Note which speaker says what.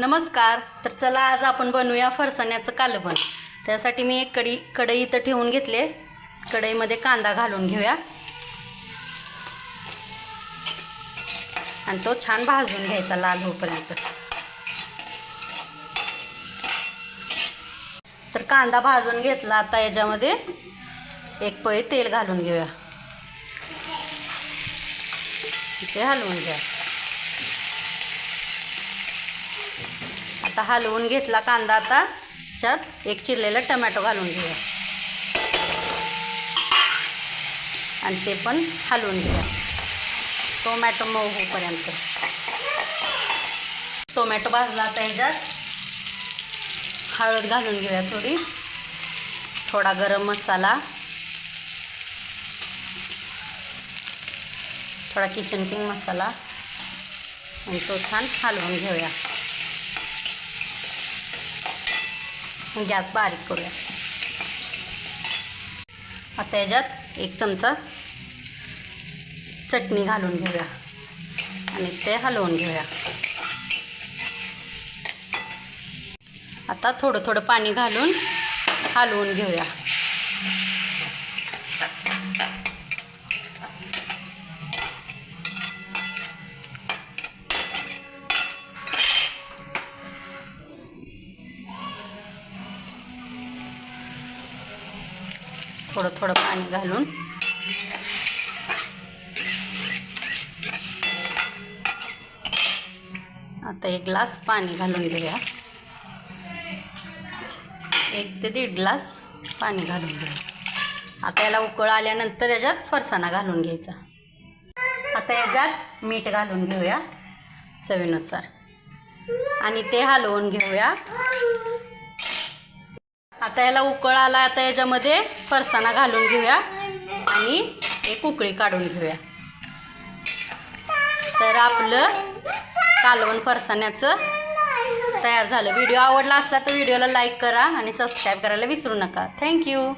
Speaker 1: नमस्कार. तर चला आज आपण बनवूया फरसाण्याचं कालबन त्यासाठी मी एक कढी कढई इथं ठेवून घेतले. कढईमध्ये कांदा घालून घेऊया. आणि तो छान भाजून घ्यायचा लाल होईपर्यंत. तर कांदा भाजून घेतला आता याच्यामध्ये. एक पळी तेल घालून घेऊया. ते हलवून घ्या. आता हलवून घेतला कांदा आता. त्यात एक चिरलेला टमॅटो घालून घेऊया. आणि ते पण हलवून घेऊया. टोमॅटो मऊ होईपर्यंत. टोमॅटो भाजला आता ह्याच्यात. हळद घालून घेऊया थोडी. थोडा गरम मसाला. थोडा किचन किंग मसाला. आणि तो छान हलवून घेऊया. गॅस बारीक करूया. आता याच्यात एक चमचा चटणी घालून घेऊया. आणि ते हलवून घेऊया. आता थोडं थोडं पाणी घालून हलवून घेऊया. थोडं थोडं पाणी घालून. आता एक ग्लास पाणी घालून घेऊया. एक ते दीड ग्लास पाणी घालून घेऊया. आता याला उकळ आल्यानंतर याच्यात फरसाणा घालून घ्यायचा. आता याच्यात मीठ घालून घेऊया चवीनुसार. आणि ते हलवून घेऊया. आता याला उकळ आला आता याच्यामध्ये फरसाणा घालून घेऊया. आणि एक उकळी काढून घेऊया. तर आपलं कालवण फरसाण्याचं तयार झालं. व्हिडिओ आवडला असला तर व्हिडिओला लाईक करा आणि सबस्क्राईब करायला विसरू नका. थँक्यू